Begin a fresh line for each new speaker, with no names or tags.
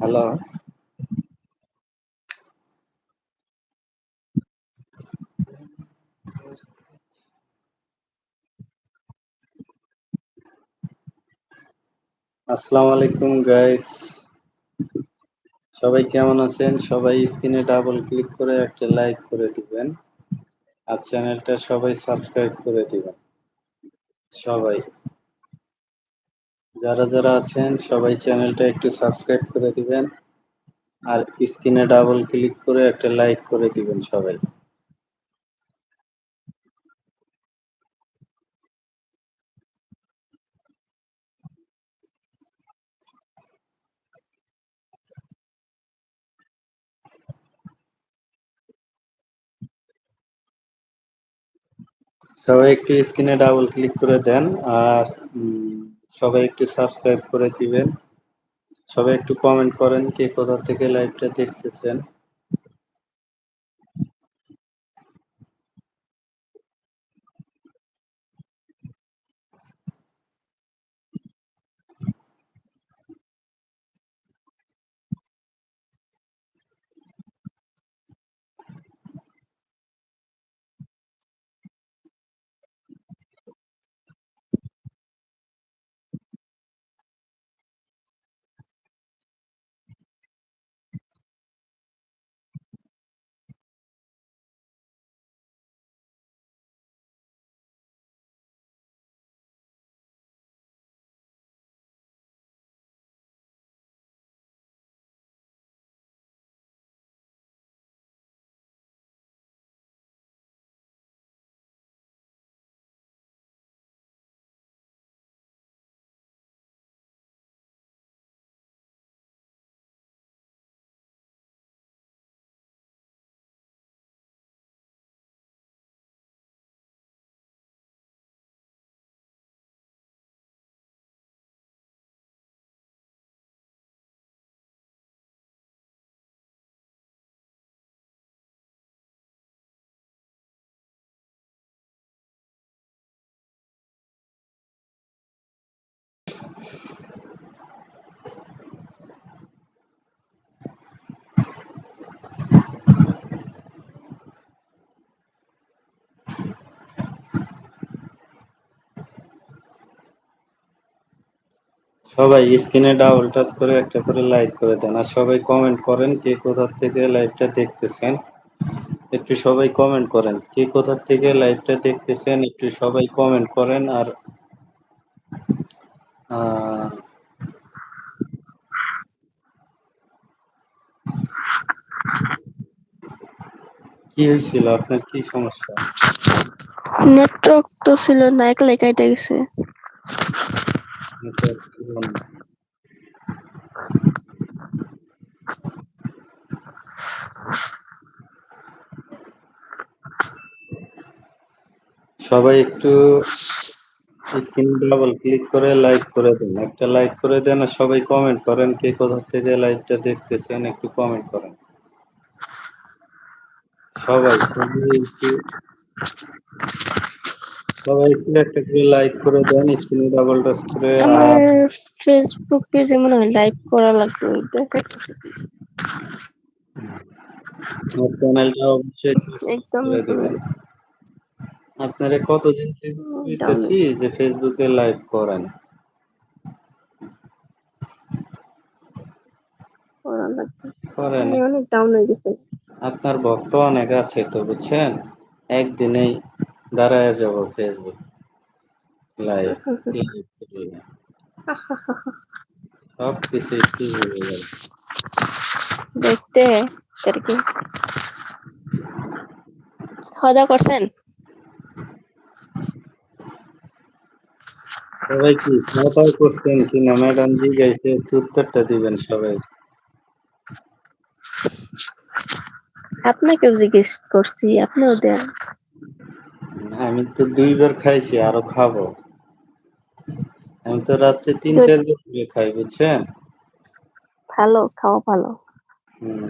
Hello আসসালামু আলাইকুম guys সবাই কেমন আছেন? সবাই স্ক্রিনে ডাবল ক্লিক করে একটা লাইক করে দিবেন। আর চ্যানেলটা সবাই সাবস্ক্রাইব করে দিবেন। সবাই। যারা যারা আছেন, সবাই চ্যানেলটা একটু সাবস্ক্রাইব করে দিবেন। আর স্ক্রিনে ডাবল ক্লিক করে একটা লাইক করে দিবেন সবাই। সবাই একটু স্ক্রিনে ডাবল ক্লিক করে দেন। আর সবাই একটু সাবস্ক্রাইব করে দিবেন। সবাই একটু কমেন্ট করেন কে কোথা থেকে লাইভটা দেখতেছেন। সবাই স্ক্রিনে ডাবল টাচ করে একটা করে লাইক করে দেন। আর সবাই কমেন্ট করেন কে কোথার থেকে লাইভটা দেখতেছেন। একটু সবাই কমেন্ট করেন, কে কোথা থেকে লাইভটা দেখতেছেন একটু সবাই কমেন্ট করেন। আর কি হয়েছিল? আপনার কি সমস্যা?
নেটওয়ার্ক তো ছিল না একলাই কাইটা গেছে।
সবাই একটু স্ক্রিন ডাবল ক্লিক করে লাইক করে দেন। একটা লাইক করে দেন আর সবাই কমেন্ট করেন কে কোথা থেকে লাইভটা দেখতেছেন, একটু কমেন্ট করেন। সবাই একটু সবাই একটু একটা করে লাইক করে দেন স্ক্রিনে ডাবল টাচ করে।
আমার ফেসবুক পেজে মনে হয় করা লাগবে দেখাইতেছে।
চ্যানেলটা অবশ্যই
একদম
আপনারা কতদিন থেকে যে ফেসবুকে লাইভ করেন? করেন।
অনেক ডাউন হয়ে গেছে।
আপনার ভক্ত অনেক আছে তো বুঝছেন? একদিনেই দাঁড়ায় যাব ফেসবুক লাইভ সব কিছু একটু
দেখতে আর কি? খাওয়া দাওয়া করছেন?
সবাই কি খাওয়া করছেন কিনা ম্যাডাম জি গাইছে উত্তরটা দিবেন সবাই।
আপনাকেও জিজ্ঞেস করছি আপনিও দেন।
আমি তো দুইবার খাইছি আরও খাব। আমি তো রাত্রে তিন চার করে খাই বুঝছেন?
ভালো খাওয়া ভালো।
হুম।